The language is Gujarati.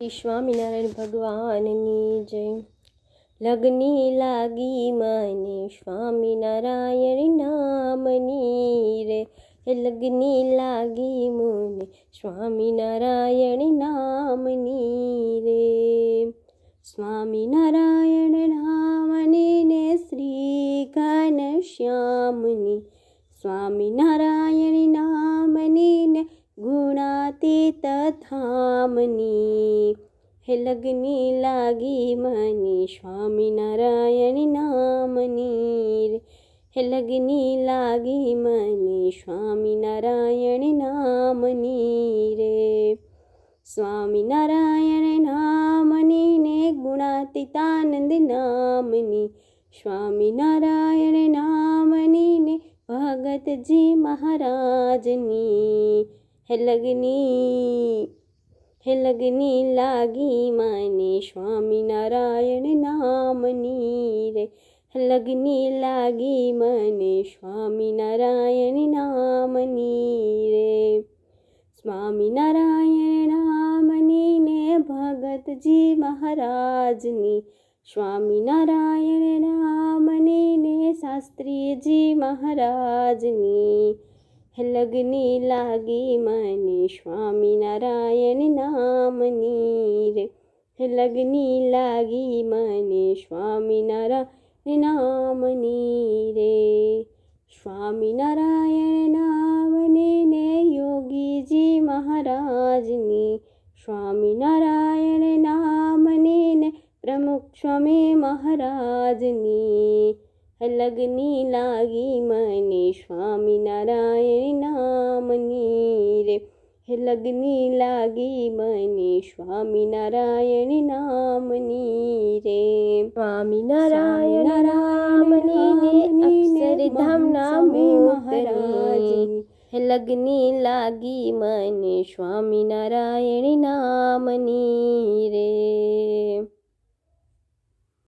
સ્વામિનારાયણ ભગવાનની જય લગ્ની લાગી મને સ્વામિનારાયણ નામની રે લગ્ની લાગી મને સ્વામિનારાયણ નામની રે સ્વામિનારાયણ નામની ને શ્રી ઘનશ્યામની સ્વામિનારાયણ નામની ગુણાતીત ધામની હે લગ્ની લાગી મની સ્વામિનારાયણ નામની. હે લગ્ની લાગી મની સ્વામિનારાયણ નામની રે. સ્વામિનારાયણ નામની ને ગુણાતીતાનંદ નામની. સ્વામિનારાયણ નામની ને ભગતજી મહારાજની. હે લગની હે લગની લાગી મને સ્વામિનારાયણ નામની રે લગ્ની લાગી મને સ્વામિનારાયણ નામની રે સ્વામિનારાયણ નામની ને ભગતજી મહારાજની સ્વામિનારાયણ નામની ને શાસ્ત્રીજી મહારાજની લગ્ની લાગી મને સ્વામિનારાયણ નામની રે હે લગ્ની લાગી મને સ્વામિનારાયણ નામની રે સ્વામિનારાયણ નામની ને યોગીજી મહારાજની સ્વામિનારાયણ નામની ને પ્રમુખ સ્વામી મહારાજની લગ્ની લાગી મને સ્વામિનારાયણ નામની રે હે લગ્ની લાગી મને સ્વામિનારાયણ નામની રે સ્વામિનારાયણ નામની ને અક્ષરધામ નામ મહારાજની હે લગ્ની લાગી મને સ્વામિનારાયણ નામની રે